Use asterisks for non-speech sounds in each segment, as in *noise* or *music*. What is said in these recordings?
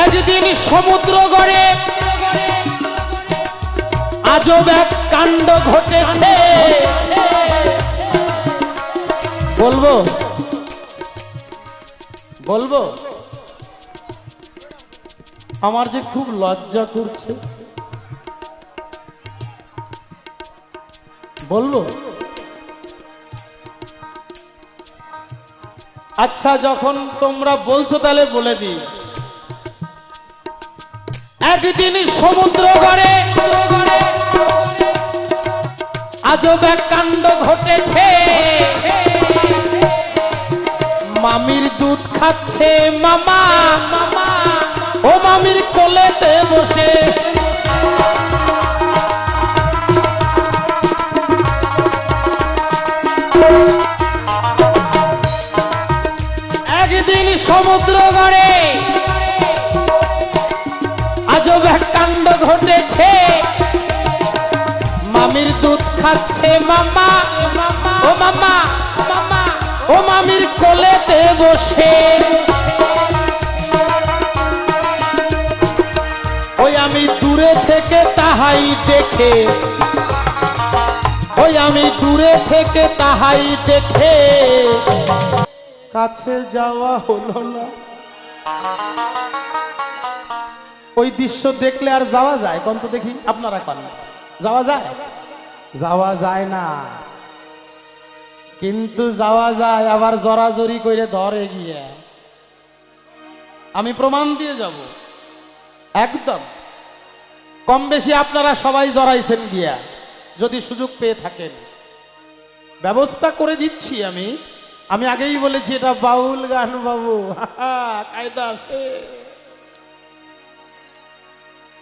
একদিন সমুদ্র গড়ে আজব এক কাণ্ড ঘটেছে। বলব? বলব? আমার যে খুব লজ্জা করছে। বলব? আচ্ছা যখন তোমরা বলছো তাহলে বলে দিই। একদিন সমুদ্র গড়ে। আজব এক কাণ্ড ঘটেছে। মামির দুধ খাচ্ছে মামা মামা। ও মামির কোলেতে বসে। একদিন সমুদ্র গড়ে। খাচ্ছে মামা। ও মামা, ও মামির কোলেতে বসে। ওই আমি দূরে থেকে তাহাই দেখে। ওই আমি দূরে থেকে তাহাই দেখে। কাছে যাওয়া হলো না। ওই দৃশ্য দেখলে আর যাওয়া যায়? কোন তো দেখি, আপনারা কন। যাওয়া যায়? যাওয়া যায় না। কিন্তু যাওয়া যায়, আবার জরাজরি করে ধরে গিয়ে। আমি প্রমাণ দিয়ে যাব। একদম। কম বেশি আপনারা সবাই জড়াইছেন গিয়া, যদি সুযোগ পেয়ে থাকেন। ব্যবস্থা করে দিচ্ছি আমি। আমি আগেই বলেছি, এটা বাউল গান বাবু। *laughs* কায়দা আছে।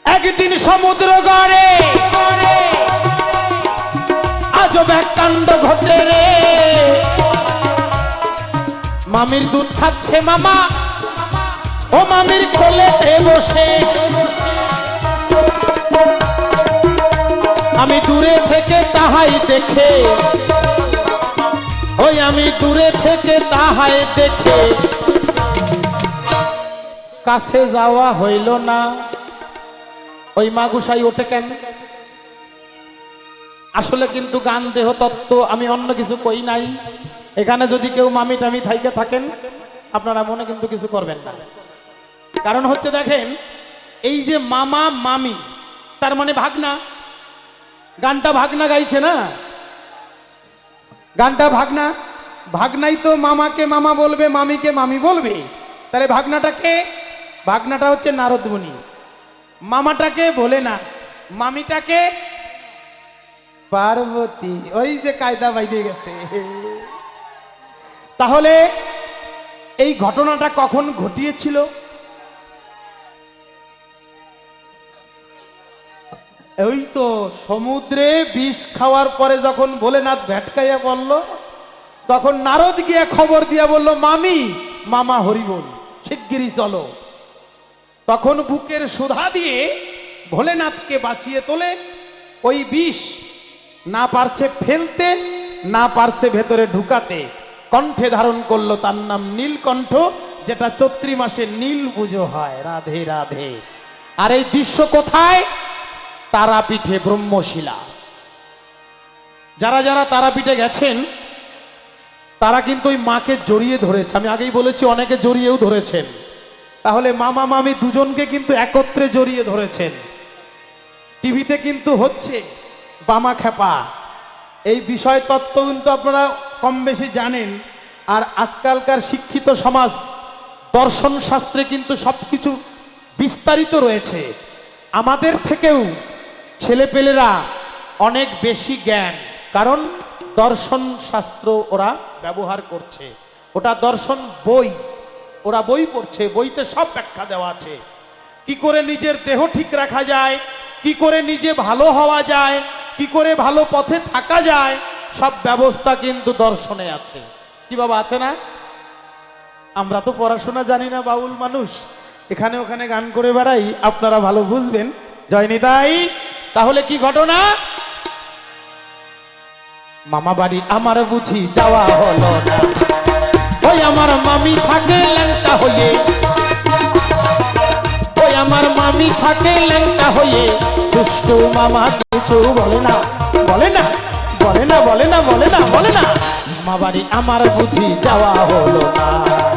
একদিন সমুদ্র গড়ে। আজব ঘটে রে। মামির দুধ খাচ্ছে মামা। ও মামির কোলেতে বসে। আমি দূরে থেকে তাহাই দেখে। ওই আমি দূরে থেকে তাহাই দেখে। কাছে যাওয়া হইল না। ওই মাগুসাই ওঠে কেন? আসলে কিন্তু গান দেহ তত্ত্ব আমি অন্য কিছু কই নাই। এখানে যদি কেউ মামি টামি থাইকে থাকেন, আপনারা মনে কিন্তু কিছু করবেন না। কারণ হচ্ছে দেখেন, এই যে মামা মামি, তার মানে ভাগনা। গানটা ভাগনা গাইছে না? গানটা ভাগনা? ভাগনাই তো মামাকে মামা বলবে, মামিকে মামি বলবে। তাহলে ভাগনাটা কে? ভাগনাটা হচ্ছে নারদমণি। মামাটাকে বলে না, মামিটাকে পার্বতী, ওই যে কায়দা বাইদে গেছে। তাহলে এই ঘটনাটা কখন ঘটিয়েছিল? ওই তো সমুদ্রে বিষ খাওয়ার পরে যখন ভোলেনাথ ভেটকাইয়া বলল, তখন নারদ গিয়া খবর দিয়া বলল, মামি, মামা হরিবল, শিগগিরই চলো। তখন বুকের সুধা দিয়ে ভোলেনাথকে বাঁচিয়ে তোলে ওই বিষ। না পারছে ফেলতে, না পারছে ভেতরে ঢুকাতে। কণ্ঠে ধারণ করল তার নাম নীলকণ্ঠ, যেটা চৈত্রী মাসে নীল পুজো হয়। রাধে রাধে। আর এই দৃশ্য কোথায়? তারাপীঠে ব্রহ্মশিলা। যারা যারা তারাপীঠে গেছেন, তারা কিন্তু ওই মাকে জড়িয়ে ধরেছে। আমি আগেই বলেছি, অনেকে জড়িয়েও ধরেছেন। তাহলে মামা, মামি দুজনকে কিন্তু একত্রে জড়িয়ে ধরেছেন। টিভিতে কিন্তু হচ্ছে। বামা খেপা। এই বিষয় তত্ত্ব কিন্তু আপনারা কম বেশি জানেন। আর আজকালকার শিক্ষিত সমাজ, দর্শন শাস্ত্রে কিন্তু সবকিছু বিস্তারিত রয়েছে। আমাদের থেকেও ছেলেপেলেরা অনেক বেশি জ্ঞান, কারণ দর্শন শাস্ত্র ওরা ব্যবহার করছে। ওটা দর্শন বই, ওরা বই পড়ছে, বইতে সব ব্যাখ্যা দেওয়া আছে। কি করে নিজের দেহ ঠিক রাখা যায়, কি করে নিজে ভালো হওয়া যায় কি করে ভালো পথে থাকা যায়, সব ব্যবস্থা কিন্তু দর্শনে আছে। কি বাবা, আছে না? আমরা তো পড়াশোনা জানি না, বাউল মানুষ। এখানে ওখানে গান করে বেড়াই, আপনারা ভালো বুঝবেন। জয়নিতাই তাহলে কি ঘটনা? মামা বাড়ি আমার বুঝি যাওয়া হলো ওই আমার মামি থাকে ল্যাংটা হয়ে থাকে ল্যাংটা হয়ে দুষ্টু মামা বলে না বলে না বলে না বলে না বলে না বলে না। মামারি আমার বুঝি যাওয়া হলো না।